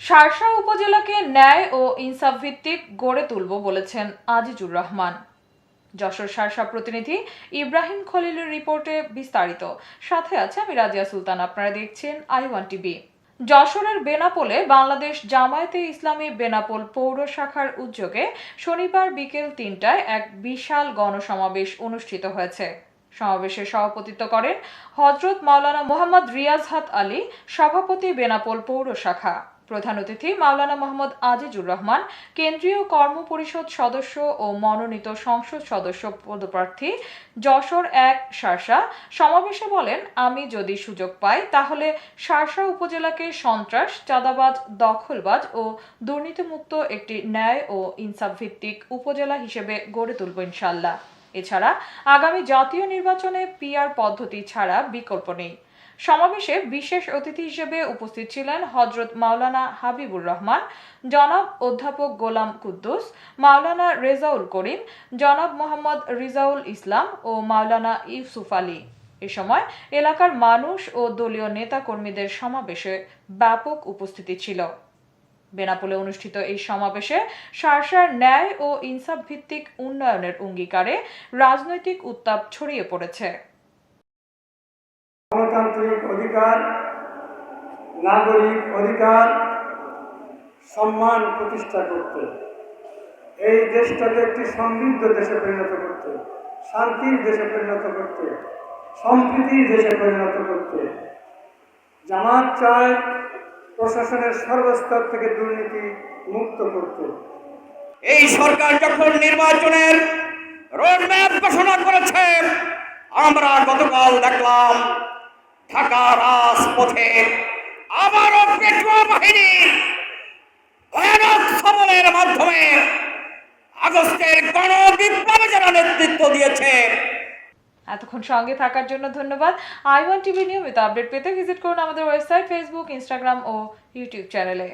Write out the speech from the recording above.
শার্শা উপজেলাকে ন্যায় ও ইনসাফ ভিত্তিক গড়ে তুলব বলেছেন আজিজুর রহমান। যশোর শার্শা প্রতিনিধি ইব্রাহিম খলিলের রিপোর্টে বিস্তারিত। সাথে আছে আমি রাজিয়া সুলতান, আপনারা দেখছেন আই ওয়ান টিভি। যশোরের বেনাপোলে বাংলাদেশ জামায়াতে ইসলামী বেনাপোল পৌর শাখার উদ্যোগে শনিবার বিকেল তিনটায় এক বিশাল গণসমাবেশ অনুষ্ঠিত হয়েছে। সমাবেশে সভাপতিত্ব করেন হজরত মাওলানা মোহাম্মদ রিয়াজহাত আলী, সভাপতি বেনাপোল পৌর শাখা। প্রধান অতিথি মাওলানা মোহাম্মদ আজিজুর রহমান, কেন্দ্রীয় কর্ম পরিষদ সদস্য ও মনোনীত সংসদ সদস্য পদপ্রার্থী যশোর এক শার্শা সমাবেশে বলেন, আমি যদি সুযোগ পাই, তাহলে শার্শা উপজেলাকে সন্ত্রাস, চাঁদাবাজ, দখলবাজ ও দুর্নীতিমুক্ত একটি ন্যায় ও ইনসাফ ভিত্তিক উপজেলা হিসেবে গড়ে তুলব ইনশাল্লাহ এছাড়া আগামী জাতীয় নির্বাচনে পিআর পদ্ধতি ছাড়া বিকল্প নেই। সমাবেশে বিশেষ অতিথি হিসেবে উপস্থিত ছিলেন হজরত মাওলানা হাবিবুর রহমান, জনাব অধ্যাপক গোলাম কুদ্দুস, মাওলানা রেজাউল করিম, জনাব মোহাম্মদ রিজাউল ইসলাম ও মাওলানা ইউসুফ আলী। এ সময় এলাকার মানুষ ও দলীয় নেতাকর্মীদের সমাবেশে ব্যাপক উপস্থিতি ছিল। বেনাপোলে অনুষ্ঠিত এই সমাবেশে শার্শার ন্যায় ও ইনসাফ ভিত্তিক উন্নয়নের অঙ্গীকারে রাজনৈতিক উত্তাপ ছড়িয়ে পড়েছে। অধিকার, নাগরিক অধিকার, সম্মান প্রতিষ্ঠা করতে। এই দেশটাকে একটি সমৃদ্ধ দেশে পরিণত করতে, শান্তির দেশে পরিণত করতে, সম্প্রীতির দেশে পরিণত করতে। জামাত চায় প্রশাসনের সর্বস্তর থেকে দুর্নীতি মুক্ত করতে। এই সরকার যখন নির্বাচনের রোডম্যাপ ঘোষণা করেছে, আমরা গতকাল দেখলাম ঢাকা রাজপথে আবারও পেটুয়া বাহিনী ভয়ানক সবলের মাধ্যমে আগস্টের গণ বিপ্লবে যারা নেতৃত্ব দিয়েছে। এতক্ষণ সঙ্গে থাকার জন্য ধন্যবাদ। আই ওয়ান টিভি নিয়মিত আপডেট পেতে ভিজিট করুন আমাদের ওয়েবসাইট, ফেসবুক, ইনস্টাগ্রাম ও ইউটিউব চ্যানেলে।